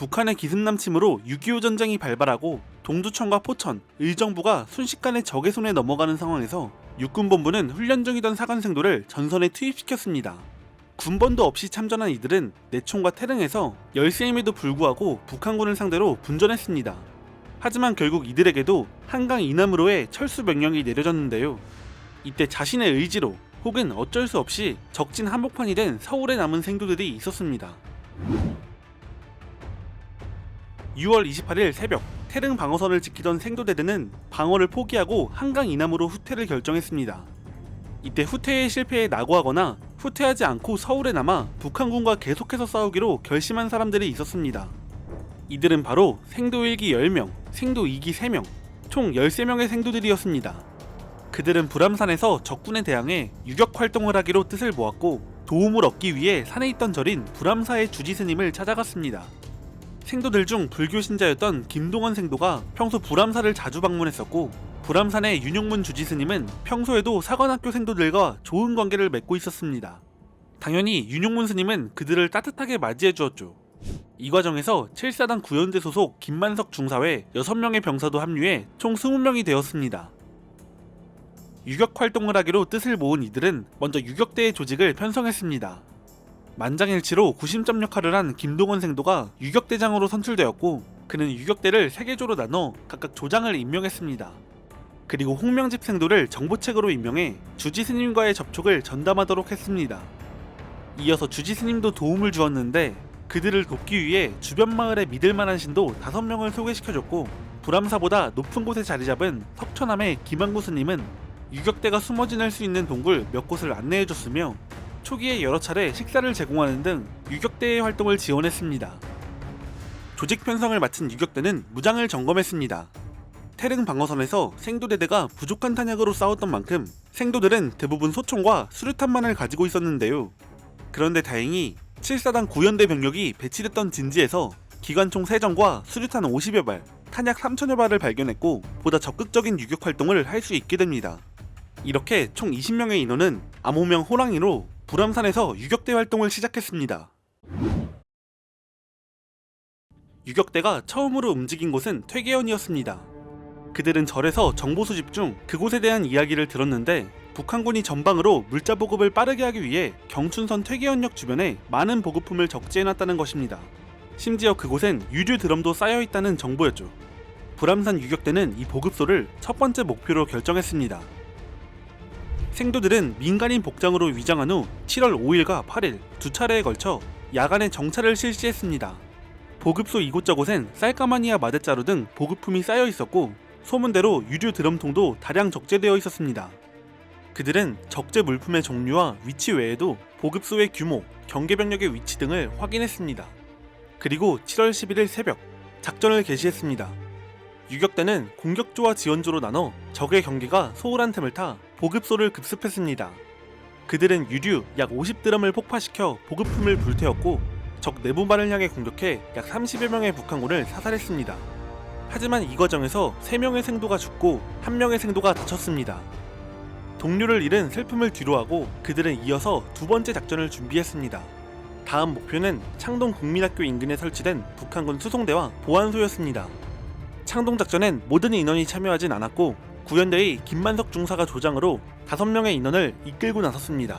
북한의 기습남침으로 6.25 전쟁이 발발하고 동두천과 포천, 의정부가 순식간에 적의 손에 넘어가는 상황에서 육군본부는 훈련 중이던 사관생도를 전선에 투입시켰습니다. 군번도 없이 참전한 이들은 내총과 태릉에서 열세임에도 불구하고 북한군을 상대로 분전했습니다. 하지만 결국 이들에게도 한강 이남으로의 철수 명령이 내려졌는데요. 이때 자신의 의지로 혹은 어쩔 수 없이 적진 한복판이 된 서울에 남은 생도들이 있었습니다. 6월 28일 새벽 태릉 방어선을 지키던 생도대대는 방어를 포기하고 한강 이남으로 후퇴를 결정했습니다. 이때 후퇴의 실패에 낙오하거나 후퇴하지 않고 서울에 남아 북한군과 계속해서 싸우기로 결심한 사람들이 있었습니다. 이들은 바로 생도 1기 10명, 생도 2기 3명, 총 13명의 생도들이었습니다. 그들은 불암산에서 적군에 대항해 유격 활동을 하기로 뜻을 모았고 도움을 얻기 위해 산에 있던 절인 불암사의 주지 스님을 찾아갔습니다. 생도들 중 불교 신자였던 김동원 생도가 평소 불암사를 자주 방문했었고 불암산의 윤용문 주지 스님은 평소에도 사관학교 생도들과 좋은 관계를 맺고 있었습니다. 당연히 윤용문 스님은 그들을 따뜻하게 맞이해 주었죠. 이 과정에서 7사단 구연대 소속 김만석 중사회 6명의 병사도 합류해 총 20명이 되었습니다. 유격 활동을 하기로 뜻을 모은 이들은 먼저 유격대의 조직을 편성했습니다. 만장일치로 구심점 역할을 한 김동원 생도가 유격대장으로 선출되었고 그는 유격대를 3개조로 나눠 각각 조장을 임명했습니다. 그리고 홍명집 생도를 정보책으로 임명해 주지 스님과의 접촉을 전담하도록 했습니다. 이어서 주지 스님도 도움을 주었는데 그들을 돕기 위해 주변 마을에 믿을 만한 신도 5명을 소개시켜줬고 불암사보다 높은 곳에 자리 잡은 석천암의 김한구 스님은 유격대가 숨어 지낼 수 있는 동굴 몇 곳을 안내해줬으며 초기에 여러 차례 식사를 제공하는 등 유격대의 활동을 지원했습니다. 조직 편성을 마친 유격대는 무장을 점검했습니다. 태릉 방어선에서 생도대대가 부족한 탄약으로 싸웠던 만큼 생도들은 대부분 소총과 수류탄만을 가지고 있었는데요. 그런데 다행히 7사단 구연대 병력이 배치됐던 진지에서 기관총 3정과 수류탄 50여 발, 탄약 3천여 발을 발견했고 보다 적극적인 유격 활동을 할 수 있게 됩니다. 이렇게 총 20명의 인원은 암호명 호랑이로 불암산에서 유격대 활동을 시작했습니다. 유격대가 처음으로 움직인 곳은 퇴계원이었습니다. 그들은 절에서 정보 수집 중 그곳에 대한 이야기를 들었는데 북한군이 전방으로 물자 보급을 빠르게 하기 위해 경춘선 퇴계원역 주변에 많은 보급품을 적재해놨다는 것입니다. 심지어 그곳엔 유류 드럼도 쌓여 있다는 정보였죠. 불암산 유격대는 이 보급소를 첫 번째 목표로 결정했습니다. 생도들은 민간인 복장으로 위장한 후 7월 5일과 8일 두 차례에 걸쳐 야간에 정찰을 실시했습니다. 보급소 이곳저곳엔 쌀까마니아 마대자루 등 보급품이 쌓여 있었고 소문대로 유류 드럼통도 다량 적재되어 있었습니다. 그들은 적재 물품의 종류와 위치 외에도 보급소의 규모, 경계병력의 위치 등을 확인했습니다. 그리고 7월 11일 새벽 작전을 개시했습니다. 유격대는 공격조와 지원조로 나눠 적의 경계가 소홀한 틈을 타 보급소를 급습했습니다. 그들은 유류 약 50드럼을 폭파시켜 보급품을 불태웠고 적 내부반을 향해 공격해 약 30여 명의 북한군을 사살했습니다. 하지만 이 과정에서 3명의 생도가 죽고 1명의 생도가 다쳤습니다. 동료를 잃은 슬픔을 뒤로하고 그들은 이어서 두 번째 작전을 준비했습니다. 다음 목표는 창동 국민학교 인근에 설치된 북한군 수송대와 보안소였습니다. 창동 작전엔 모든 인원이 참여하진 않았고 구연대의 김만석 중사가 조장으로 5명의 인원을 이끌고 나섰습니다.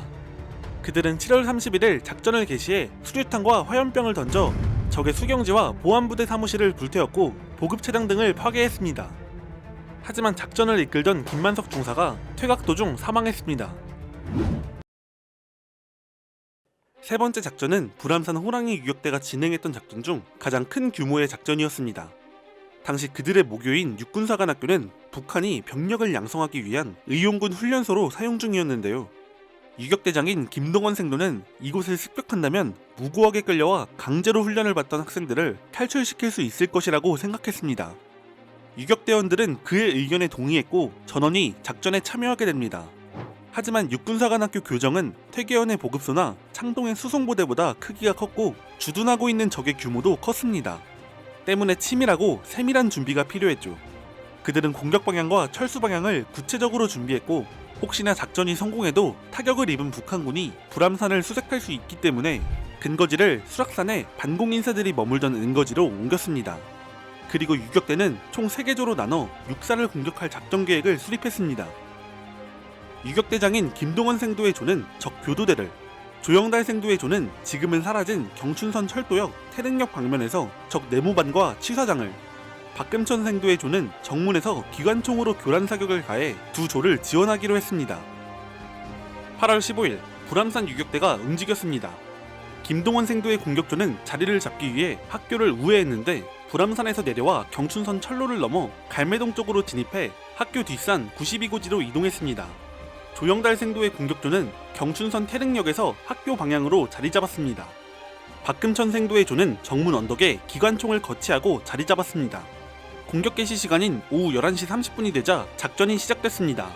그들은 7월 31일 작전을 개시해 수류탄과 화염병을 던져 적의 수경지와 보안부대 사무실을 불태웠고 보급 차량 등을 파괴했습니다. 하지만 작전을 이끌던 김만석 중사가 퇴각 도중 사망했습니다. 세 번째 작전은 불암산 호랑이 유격대가 진행했던 작전 중 가장 큰 규모의 작전이었습니다. 당시 그들의 모교인 육군사관학교는 북한이 병력을 양성하기 위한 의용군 훈련소로 사용 중이었는데요. 유격대장인 김동원 생도는 이곳을 습격한다면 무고하게 끌려와 강제로 훈련을 받던 학생들을 탈출시킬 수 있을 것이라고 생각했습니다. 유격대원들은 그의 의견에 동의했고 전원이 작전에 참여하게 됩니다. 하지만 육군사관학교 교정은 퇴계원의 보급소나 창동의 수송부대보다 크기가 컸고 주둔하고 있는 적의 규모도 컸습니다. 때문에 치밀하고 세밀한 준비가 필요했죠. 그들은 공격 방향과 철수 방향을 구체적으로 준비했고 혹시나 작전이 성공해도 타격을 입은 북한군이 불암산을 수색할 수 있기 때문에 근거지를 수락산에 반공 인사들이 머물던 은거지로 옮겼습니다. 그리고 유격대는 총 3개조로 나눠 육사를 공격할 작전 계획을 수립했습니다. 유격대장인 김동원 생도의 조는 적 교도대를, 조영달 생도의 조는 지금은 사라진 경춘선 철도역 태릉역 방면에서 적 내무반과 치사장을, 박금천 생도의 조는 정문에서 기관총으로 교란 사격을 가해 두 조를 지원하기로 했습니다. 8월 15일 불암산 유격대가 움직였습니다. 김동원 생도의 공격조는 자리를 잡기 위해 학교를 우회했는데 불암산에서 내려와 경춘선 철로를 넘어 갈매동 쪽으로 진입해 학교 뒷산 92고지로 이동했습니다. 조영달 생도의 공격조는 경춘선 태릉역에서 학교 방향으로 자리 잡았습니다. 박금천 생도의 조는 정문 언덕에 기관총을 거치하고 자리 잡았습니다. 공격 개시 시간인 오후 11시 30분이 되자 작전이 시작됐습니다.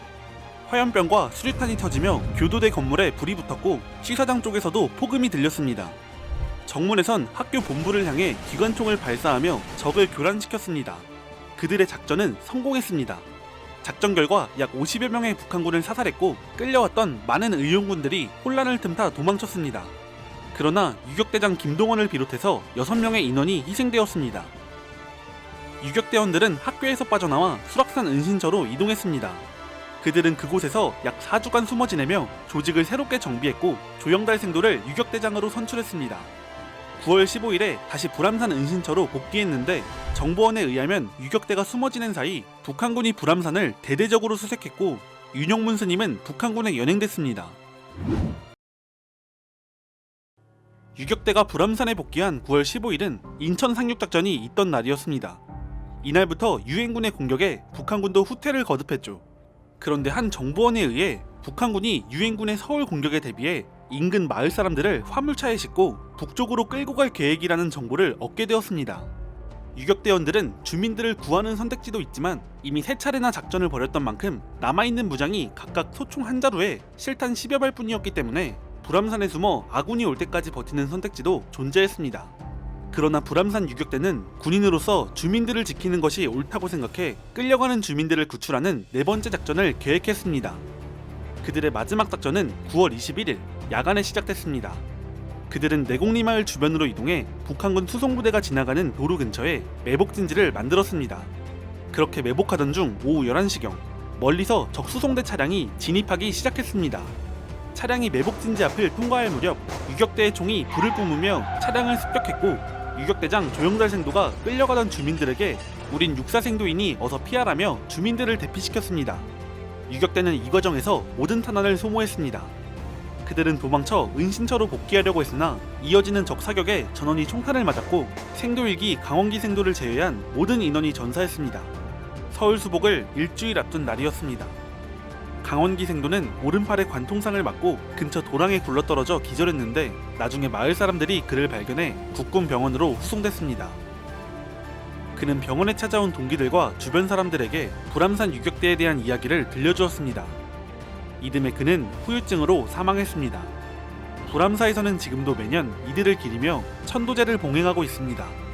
화염병과 수류탄이 터지며 교도대 건물에 불이 붙었고 시사장 쪽에서도 폭음이 들렸습니다. 정문에선 학교 본부를 향해 기관총을 발사하며 적을 교란시켰습니다. 그들의 작전은 성공했습니다. 작전 결과 약 50여 명의 북한군을 사살했고 끌려왔던 많은 의용군들이 혼란을 틈타 도망쳤습니다. 그러나 유격대장 김동원을 비롯해서 6명의 인원이 희생되었습니다. 유격대원들은 학교에서 빠져나와 수락산 은신처로 이동했습니다. 그들은 그곳에서 약 4주간 숨어 지내며 조직을 새롭게 정비했고 조영달 생도를 유격대장으로 선출했습니다. 9월 15일에 다시 불암산 은신처로 복귀했는데 정보원에 의하면 유격대가 숨어 지낸 사이 북한군이 불암산을 대대적으로 수색했고 윤영문 스님은 북한군에 연행됐습니다. 유격대가 불암산에 복귀한 9월 15일은 인천 상륙작전이 있던 날이었습니다. 이날부터 유엔군의 공격에 북한군도 후퇴를 거듭했죠. 그런데 한 정보원에 의해 북한군이 유엔군의 서울 공격에 대비해 인근 마을 사람들을 화물차에 싣고 북쪽으로 끌고 갈 계획이라는 정보를 얻게 되었습니다. 유격대원들은 주민들을 구하는 선택지도 있지만 이미 세 차례나 작전을 벌였던 만큼 남아있는 무장이 각각 소총 한 자루에 실탄 10여 발뿐이었기 때문에 불암산에 숨어 아군이 올 때까지 버티는 선택지도 존재했습니다. 그러나 불암산 유격대는 군인으로서 주민들을 지키는 것이 옳다고 생각해 끌려가는 주민들을 구출하는 네 번째 작전을 계획했습니다. 그들의 마지막 작전은 9월 21일 야간에 시작됐습니다. 그들은 내곡리 마을 주변으로 이동해 북한군 수송부대가 지나가는 도로 근처에 매복진지를 만들었습니다. 그렇게 매복하던 중 오후 11시경 멀리서 적 수송대 차량이 진입하기 시작했습니다. 차량이 매복진지 앞을 통과할 무렵 유격대의 총이 불을 뿜으며 차량을 습격했고 유격대장 조영달 생도가 끌려가던 주민들에게 우린 육사생도이니 어서 피하라며 주민들을 대피시켰습니다. 유격대는 이 과정에서 모든 탄환을 소모했습니다. 그들은 도망쳐 은신처로 복귀하려고 했으나 이어지는 적 사격에 전원이 총탄을 맞았고 생도일기 강원기 생도를 제외한 모든 인원이 전사했습니다. 서울 수복을 일주일 앞둔 날이었습니다. 강원기 생도는 오른팔에 관통상을 맞고 근처 도랑에 굴러떨어져 기절했는데 나중에 마을 사람들이 그를 발견해 국군 병원으로 후송됐습니다. 그는 병원에 찾아온 동기들과 주변 사람들에게 불암산 유격대에 대한 이야기를 들려주었습니다. 이듬해 그는 후유증으로 사망했습니다. 불암사에서는 지금도 매년 이들을 기리며 천도제를 봉행하고 있습니다.